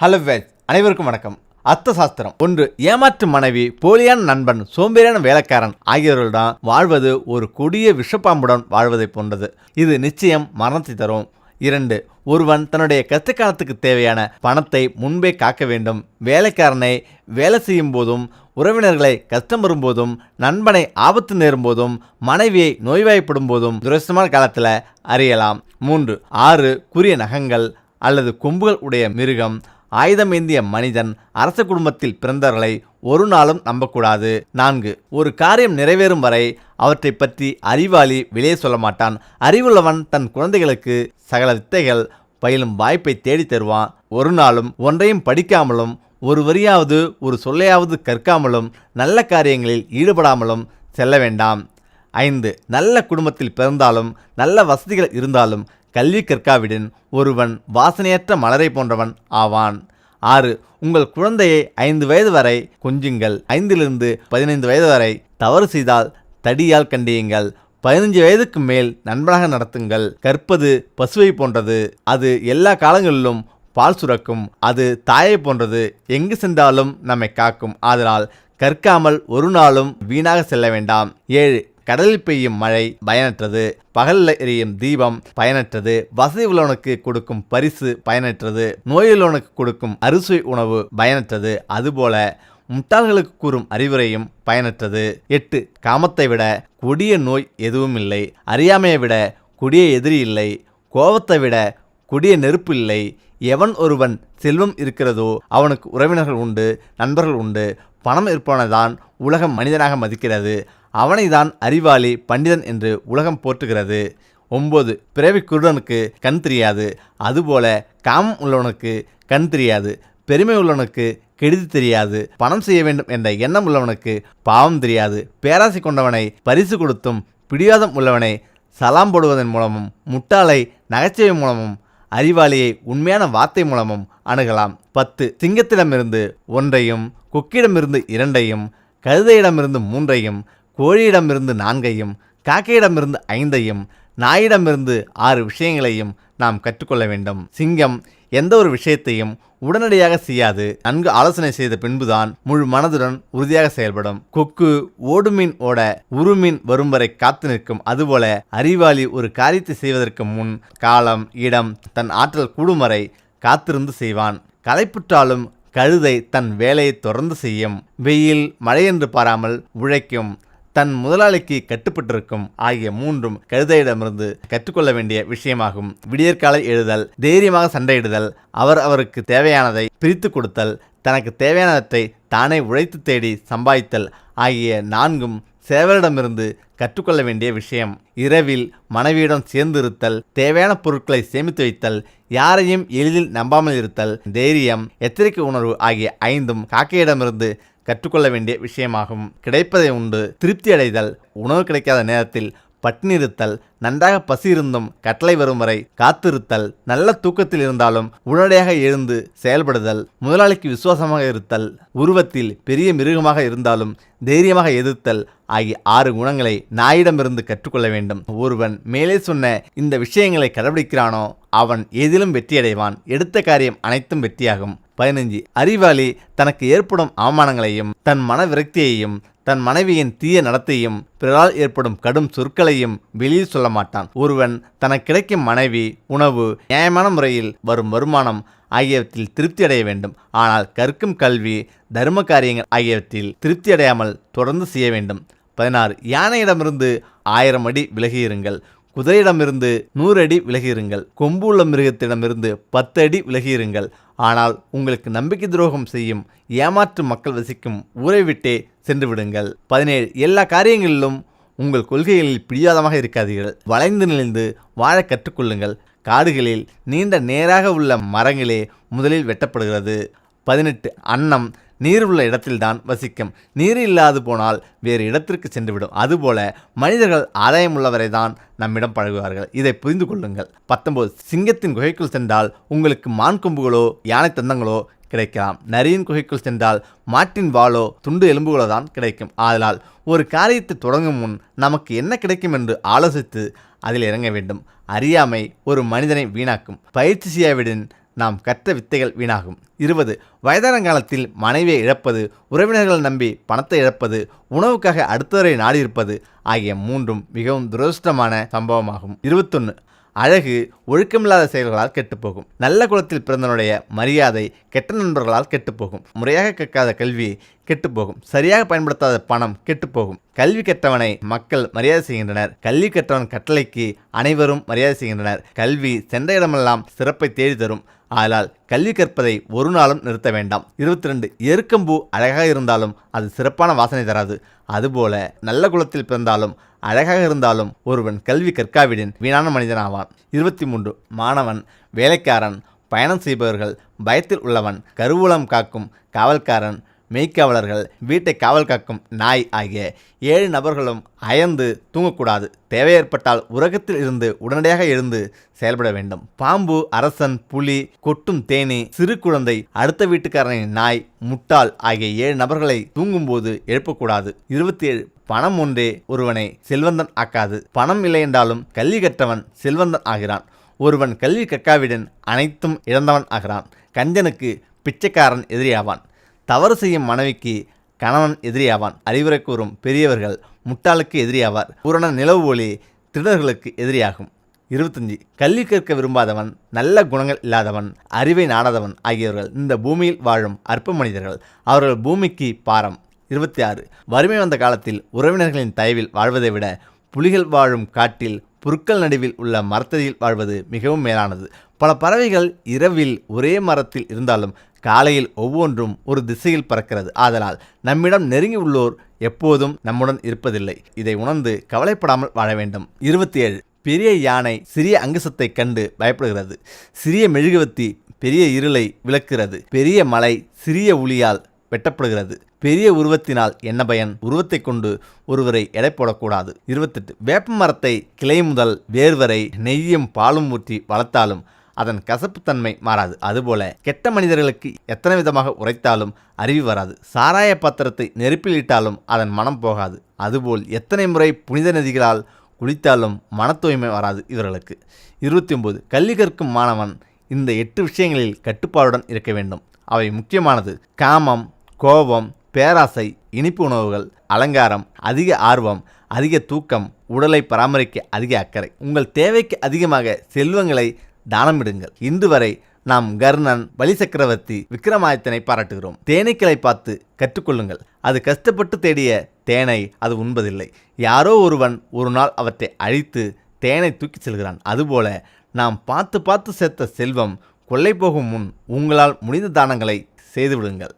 Hello wage அனைவருக்கும் வணக்கம். அர்த்த சாஸ்திரம் ஒன்று ஏமாற்று மனைவி போலியான நண்பன் சோம்பேறியான வேலைக்காரன் ஆகியவர்கள்தான் வாழ்வது ஒரு கொடிய விஷப்பாம்புடன் வாழ்வதைப் போன்றது. இது நிச்சயம் மரணத்தை தரும். இரண்டு ஒருவன் தன்னுடைய கஷ்டகாலத்துக்கு தேவையான பணத்தை முன்பே காக்க வேண்டும். வேலைக்காரனை வேலை செய்யும் போதும் உறவினர்களை கஷ்டம் வரும்போதும் நண்பனை ஆபத்து நேரும் போதும் மனைவியை நோய்வாய்ப்படும் போதும் துரஸ்தமான காலத்தில் அறியலாம். மூன்று ஆறு குறிய நகங்கள் அல்லது கொம்புகள் உடைய மிருகம் ஆயுதம் ஏந்திய மனிதன் அரச குடும்பத்தில் பிறந்தவர்களை ஒரு நாளும் நம்பக்கூடாது. நான்கு ஒரு காரியம் நிறைவேறும் வரை அவற்றை பற்றி அறிவாளி வெளியே சொல்ல மாட்டான். அறிவுள்ளவன் தன் குழந்தைகளுக்கு சகல வித்தைகள் பயிலும் வாய்ப்பை தேடித் தருவான். ஒரு நாளும் ஒன்றையும் படிக்காமலும் ஒரு வரியாவது ஒரு சொல்லையாவது கற்காமலும் நல்ல காரியங்களில் ஈடுபடாமலும் செல்ல வேண்டாம். ஐந்து நல்ல குடும்பத்தில் பிறந்தாலும் நல்ல வசதிகள் இருந்தாலும் கல்வி கற்காவிடின் ஒருவன் வாசனையற்ற மலரை போன்றவன் ஆவான். ஆறு உங்கள் குழந்தையை ஐந்து வயது வரை கொஞ்சுங்கள். ஐந்திலிருந்து பதினைந்து வயது வரை தவறு செய்தால் தடியால் கண்டியுங்கள். பதினஞ்சு வயதுக்கு மேல் நண்பனாக நடத்துங்கள். கற்பது பசுவை போன்றது. அது எல்லா காலங்களிலும் பால் சுரக்கும். அது தாயை போன்றது. எங்கு சென்றாலும் நம்மை காக்கும். அதனால் கற்காமல் ஒரு நாளும் வீணாக செல்ல வேண்டாம். ஏழு கடலில் பெய்யும் மழை பயனற்றது பகலில் எரியும் தீபம் பயனற்றது வசதி உள்ளவனுக்கு கொடுக்கும் பரிசு பயனற்றது நோயுள்ளவனுக்கு கொடுக்கும் அறுசுவை உணவு பயனற்றது அதுபோல முட்டாள்களுக்கு கூறும் அறிவுரையும் பயனற்றது. எட்டு காமத்தை விட கொடிய நோய் எதுவும் இல்லை. அறியாமையை விட கொடிய எதிரி இல்லை. கோபத்தை விட கொடிய நெருப்பு இல்லை. எவன் ஒருவன் செல்வம் இருக்கிறதோ அவனுக்கு உறவினர்கள் உண்டு நண்பர்கள் உண்டு. பணம் இருப்பவனைதான் உலகம் மனிதனாக மதிக்கிறது. அவனைதான் அறிவாளி பண்டிதன் என்று உலகம் போற்றுகிறது. ஒம்பது பிறவி குருடனுக்கு கண் தெரியாது. அதுபோல காமம் உள்ளவனுக்கு கண் தெரியாது. பெருமை உள்ளவனுக்கு கெடுதி தெரியாது. பணம் செய்ய வேண்டும் என்ற எண்ணம் உள்ளவனுக்கு பாவம் தெரியாது. பேராசை கொண்டவனை பரிசு கொடுத்தும் பிடிவாதம் உள்ளவனை சலாம் போடுவதன் மூலமும் முட்டாளை நகைச்சுவை மூலமும் அறிவாளியை உண்மையான வார்த்தை மூலமும் அணுகலாம். பத்து சிங்கத்திடமிருந்து ஒன்றையும் கொக்கிடமிருந்து இரண்டையும் கழுதையிடமிருந்து மூன்றையும் கோழியிடமிருந்து நான்கையும் காக்கையிடமிருந்து ஐந்தையும் நாயிடமிருந்து ஆறு விஷயங்களையும் நாம் கற்றுக்கொள்ள வேண்டும். சிங்கம் எந்த ஒரு விஷயத்தையும் உடனடியாக செய்யாது. நன்கு ஆலோசனை செய்த பின்புதான் முழு மனதுடன் உறுதியாக செயல்படும். கொக்கு ஓடுமீன் ஓட உருமீன் வரும் வரை காத்து நிற்கும். அதுபோல அறிவாளி ஒரு காரியத்தை செய்வதற்கு முன் காலம் இடம் தன் ஆற்றல் கூடும் வரை காத்திருந்து செய்வான். களைப்புற்றாலும் கழுதை தன் வேலையை தொடர்ந்து செய்யும். வெயில் மழை என்று பாராமல் உழைக்கும். தன் முதலாளிக்கு கட்டுப்பட்டிருக்கும் ஆகிய மூன்றும் கழுதையிடமிருந்து கற்றுக்கொள்ள வேண்டிய விஷயமாகும். விடியற்காலை எழுதல் தைரியமாக சண்டையிடுதல் அவர் அவருக்கு தேவையானதை பிரித்து கொடுத்தல் தனக்கு தேவையானவற்றை தானே உழைத்து தேடி சம்பாதித்தல் ஆகிய நான்கும் சேவலிடமிருந்து கற்றுக்கொள்ள வேண்டிய விஷயம். இரவில் மனைவியிடம் சேர்ந்திருத்தல் தேவையான பொருட்களை சேமித்து வைத்தல் யாரையும் எளிதில் நம்பாமல் இருத்தல் தைரியம் எச்சரிக்கை உணர்வு ஆகிய ஐந்தும் காக்கையிடமிருந்து கற்றுக்கொள்ள வேண்டிய விஷயமாகும். கிடைப்பதை உண்டு. திருப்தி அடைதல் உணவு கிடைக்காத நேரத்தில் பட்டினிருத்தல் நன்றாக பசி இருந்தும் கட்டளை வரும் வரை காத்திருத்தல் நல்ல தூக்கத்தில் இருந்தாலும் உடனடியாக எழுந்து செயல்படுதல் முதலாளிக்கு விசுவாசமாக இருத்தல் உருவத்தில் பெரிய மிருகமாக இருந்தாலும் தைரியமாக எதிர்த்தல் ஆகிய ஆறு குணங்களை நாயிடமிருந்து கற்றுக்கொள்ள வேண்டும். ஒருவன் மேலே சொன்ன இந்த விஷயங்களை கடைபிடிக்கிறானோ அவன் எதிலும் வெற்றியடைவான். எடுத்த காரியம் அனைத்தும் வெற்றியாகும். பதினஞ்சு. அறிவாளி தனக்கு ஏற்படும் அவமானங்களையும் தன் மன விரக்தியையும் தன் மனைவியின் தீய நடத்தையும் பிறரால் ஏற்படும் கடும் சொற்களையும் வெளியில் சொல்ல மாட்டான். ஒருவன் தனக்கு கிடைக்கும் மனைவி உணவு நியாயமான முறையில் வரும் வருமானம் ஆகியவற்றில் திருப்தி அடைய வேண்டும். ஆனால் கற்கும் கல்வி தர்ம காரியங்கள் ஆகியவற்றில் திருப்தி அடையாமல் தொடர்ந்து செய்ய வேண்டும். பதினாறு. யானையிடமிருந்து ஆயிரம் அடி விலகியிருங்கள். குதிரையிடமிருந்து நூறு அடி விலகியிருங்கள். கொம்பு உள்ள மிருகத்திடமிருந்து பத்து அடி விலகியிருங்கள். ஆனால் உங்களுக்கு நம்பிக்கை துரோகம் செய்யும் ஏமாற்று மக்கள் வசிக்கும் ஊரை விட்டே சென்று விடுங்கள். பதினேழு எல்லா காரியங்களிலும் உங்கள் கொள்கைகளில் பிடிவாதமாக இருக்காதீர்கள். வளைந்து நெளிந்து வாழ கற்றுக்கொள்ளுங்கள். காடுகளில் நீண்ட நேராக உள்ள மரங்களே முதலில் வெட்டப்படுகிறது. பதினெட்டு அன்னம் நீர் உள்ள இடத்தில்தான் வசிக்கும். நீர் இல்லாது போனால் வேறு இடத்திற்கு சென்றுவிடும். அதுபோல மனிதர்கள் ஆதாயம் உள்ளவரை தான் நம்மிடம் பழகுவார்கள். இதை புரிந்து கொள்ளுங்கள். பத்தொன்பது சிங்கத்தின் குகைக்குள் சென்றால் உங்களுக்கு மான் கொம்புகளோ யானை தந்தங்களோ கிடைக்கலாம். நரியின் குகைக்குள் சென்றால் மாட்டின் வாளோ துண்டு எலும்புகளோ தான் கிடைக்கும். ஆதலால் ஒரு காரியத்தை தொடங்கும் முன் நமக்கு என்ன கிடைக்கும் என்று ஆலோசித்து அதில் இறங்க வேண்டும். அறியாமை ஒரு மனிதனை வீணாக்கும். பயிற்சி செய்யாவிடன் நாம் கற்ற வித்தைகள் வீணாகும். இருபது வயதானங்காலத்தில் மனைவியை இழப்பது உறவினர்கள் நம்பி பணத்தை இழப்பது உணவுக்காக அடுத்தவரை நாடியிருப்பது ஆகிய மூன்றும் மிகவும் துரதிருஷ்டமான சம்பவமாகும். இருபத்தொன்று அழகு ஒழுக்கமில்லாத செயல்களால் கெட்டுப்போகும். நல்ல குலத்தில் பிறந்தவனுடைய மரியாதை கெட்ட நண்பர்களால் கெட்டுப்போகும். முறையாக கற்காத கல்வி கெட்டுப்போகும். சரியாக பயன்படுத்தாத பணம் கெட்டுப்போகும். கல்வி கற்றவனை மக்கள் மரியாதை செய்கின்றனர். கல்வி கற்றவன் கட்டளைக்கு அனைவரும் மரியாதை செய்கின்றனர். கல்வி சென்ற இடமெல்லாம் சிறப்பை தேடி தரும் ஆனால் கல்வி கற்பதை ஒரு நாளும் நிறுத்த வேண்டாம். இருபத்தி ரெண்டு எருக்கம்பூ அழகாக இருந்தாலும் அது சிறப்பான வாசனை தராது. அதுபோல நல்ல குலத்தில் பிறந்தாலும் அழகாக இருந்தாலும் ஒருவன் கல்வி கற்காவிடின் வீணான மனிதன் ஆவான் இருபத்தி மூன்று மாணவன் வேலைக்காரன் பயணம் செய்பவர்கள் பயத்தில் உள்ளவன் கருவூலம் காக்கும் காவல்காரன் மெய்க்காவலர்கள் வீட்டை காவல் காக்கும் நாய் ஆகிய ஏழு நபர்களும் அயந்து தூங்கக்கூடாது. தேவை ஏற்பட்டால் உலகத்தில் இருந்து உடனடியாக எழுந்து செயல்பட வேண்டும். பாம்பு அரசன் புலி கொட்டும் தேனி சிறு குழந்தை அடுத்த வீட்டுக்காரனின் நாய் முட்டாள் ஆகிய ஏழு நபர்களை தூங்கும்போது எழுப்பக்கூடாது. இருபத்தி ஏழு பணம் ஒன்றே ஒருவனை செல்வந்தன் ஆக்காது. பணம் இல்லை என்றாலும் கல்வி கற்றவன் செல்வந்தன் ஆகிறான். ஒருவன் கல்வி கற்காவிடன் அனைத்தும் இழந்தவன் ஆகிறான். கஞ்சனுக்கு பிச்சைக்காரன் எதிரியாவான். தவறு செய்யும் மனைவிக்கு கணவன் எதிரியாவான். அறிவுரை கூறும் பெரியவர்கள் முட்டாளுக்கு எதிரியாவார். பூரண நிலவு ஒளி திருடர்களுக்கு எதிரியாகும். இருபத்தஞ்சி கல்வி கற்க விரும்பாதவன் நல்ல குணங்கள் இல்லாதவன் அறிவை நாடாதவன் ஆகியவர்கள் இந்த பூமியில் வாழும் அற்ப மனிதர்கள். அவர்கள் பூமிக்கு பாரம். இருபத்தி ஆறு வறுமை வந்த காலத்தில் உறவினர்களின் தயவில் வாழ்வதை விட புலிகள் வாழும் காட்டில் புற்கள் நடுவில் உள்ள மரத்தடியில் வாழ்வது மிகவும் மேலானது. பல பறவைகள் இரவில் ஒரே மரத்தில் இருந்தாலும் காலையில் ஒவ்வொன்றும் ஒரு திசையில் பறக்கிறது. ஆதலால் நம்மிடம் நெருங்கி உள்ளோர் எப்போதும் நம்முடன் இருப்பதில்லை. இதை உணர்ந்து கவலைப்படாமல் வாழ வேண்டும். இருபத்தி ஏழு பெரிய யானை சிறிய அங்குசத்தை கண்டு பயப்படுகிறது. சிறிய மெழுகுவத்தி பெரிய இருளை விளக்குகிறது. பெரிய மலை சிறிய உளியால் வெட்டப்படுகிறது. பெரிய உருவத்தினால் என்ன பயன்? உருவத்தை கொண்டு ஒருவரை எடை போடக்கூடாது. இருபத்தெட்டு. வேப்ப மரத்தை கிளை முதல் வேர் வரை நெய்யும் பாலும் ஊற்றி வளர்த்தாலும் அதன் கசப்புத்தன்மை மாறாது. அதுபோல கெட்ட மனிதர்களுக்கு எத்தனை விதமாக உரைத்தாலும் அறிவு வராது. சாராய பாத்திரத்தை நெருப்பில் இட்டாலும் அதன் மனம் போகாது. அதுபோல் எத்தனை முறை புனித நதிகளால் குளித்தாலும் மன தூய்மை வராது இவர்களுக்கு. இருபத்தி ஒன்பது கல்வி கற்கும் மாணவன் இந்த எட்டு விஷயங்களில் கட்டுப்பாடுடன் இருக்க வேண்டும். அவை முக்கியமானது. காமம் கோபம் பேராசை இனிப்பு உணவுகள் அலங்காரம் அதிக ஆர்வம் அதிக தூக்கம் உடலை பராமரிக்க அதிக அக்கறை. உங்கள் தேவைக்கு அதிகமாக செல்வங்களை தானமிடுங்கள். இன்று வரை நாம் கர்ணன் பலி சக்கரவர்த்தி விக்ரமாதித்தனை பாராட்டுகிறோம். தேனீக்களை பார்த்து கற்றுக்கொள்ளுங்கள். அது கஷ்டப்பட்டு தேடிய தேனை அது உண்பதில்லை. யாரோ ஒருவன் ஒரு நாள் அவற்றை அழித்து தேனை தூக்கிச் செல்கிறான். அதுபோல நாம் பார்த்து பார்த்து சேர்த்த செல்வம் கொள்ளை போகும் முன் உங்களால் முடிந்த தானங்களை செய்துவிடுங்கள்.